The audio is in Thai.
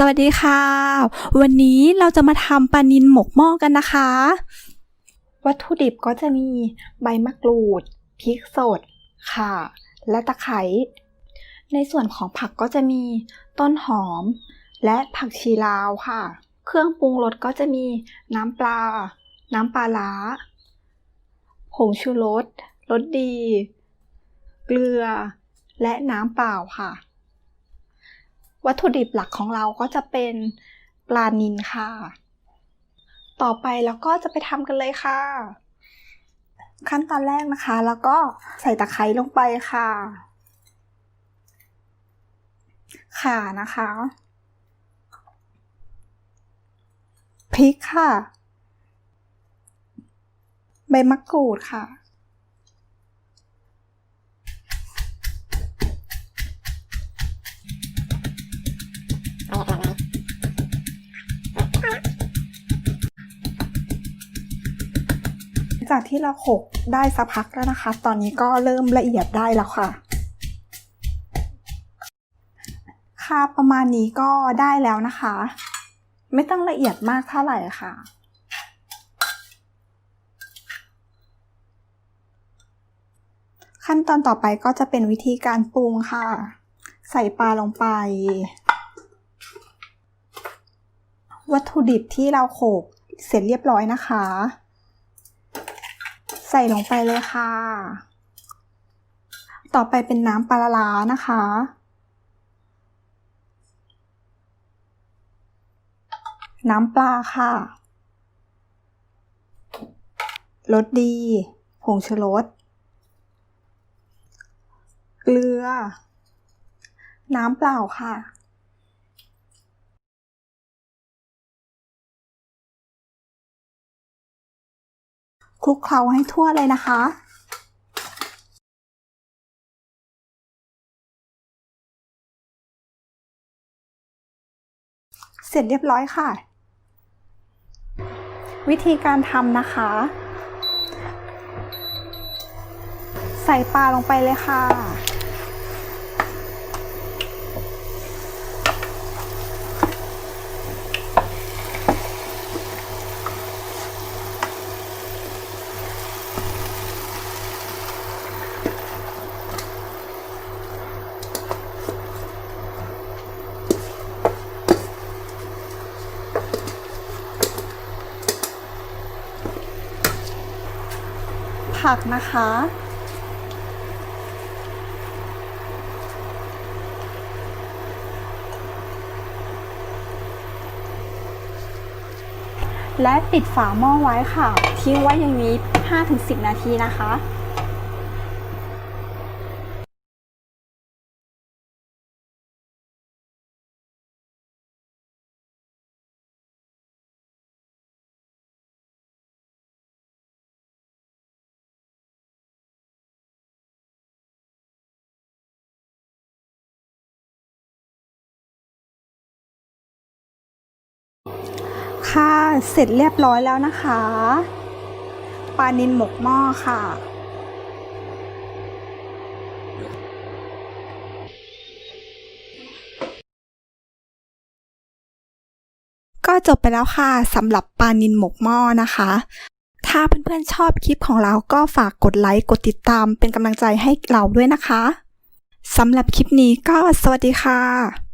สวัสดีค่ะ วันนี้เราจะมาทำปลานิลหมกหม้อกันนะคะ วัตถุดิบก็จะมีใบมะกรูดพริกสด ข่า และตะไคร้ในส่วนของผักก็จะมีต้นหอม และผักชีลาวค่ะ เครื่องปรุงรสก็จะมีน้ำปลา น้ำปลาร้า ผงชูรสรสดี เกลือ และน้ำเปล่าค่ะ วัตถุดิบหลักของเราก็จะเป็นปลานิลค่ะ ต่อไปเราก็จะไปทำกันเลยค่ะ ขั้นตอนแรกนะคะ แล้วก็ใส่ตะไคร้ลงไปค่ะ ข่านะคะ พริกค่ะ ใบมะกรูดค่ะ จากที่เราโขกได้สักพักแล้วนะคะ ตอนนี้ก็เริ่มละเอียดได้แล้วค่ะ ค่ะประมาณนี้ก็ได้แล้วนะคะ ไม่ต้องละเอียดมากเท่าไหร่ค่ะขั้นตอนต่อไปก็จะเป็นวิธีการปรุงค่ะ ใส่ปลาลงไป วัตถุดิบที่เราโขกเสร็จเรียบร้อยนะคะ ใส่ลงไปเลยค่ะ ต่อไปเป็นน้ำปลาร้านะคะ น้ำปลาค่ะรสดี ผงชูรส เกลือ น้ำเปล่าค่ะ คลุกเคล้าให้ทั่วเลยนะคะ เสร็จเรียบร้อยค่ะ วิธีการทำนะคะ ใส่ปลาลงไปเลยค่ะ ผักนะคะ และปิดฝาหม้อไว้ค่ะ ทิ้งไว้อย่างนี้ 5-10 นาทีนะคะ ค่ะ เสร็จเรียบร้อยแล้วนะคะ ปลานิลหมกหม้อค่ะ ก็จบไปแล้วค่ะสำหรับปลานิลหมกหม้อนะคะ ถ้าเพื่อนๆชอบคลิปของเราก็ฝากกดไลค์ กดติดตามเป็นกำลังใจให้เราด้วยนะคะสำหรับคลิปนี้ก็สวัสดีค่ะ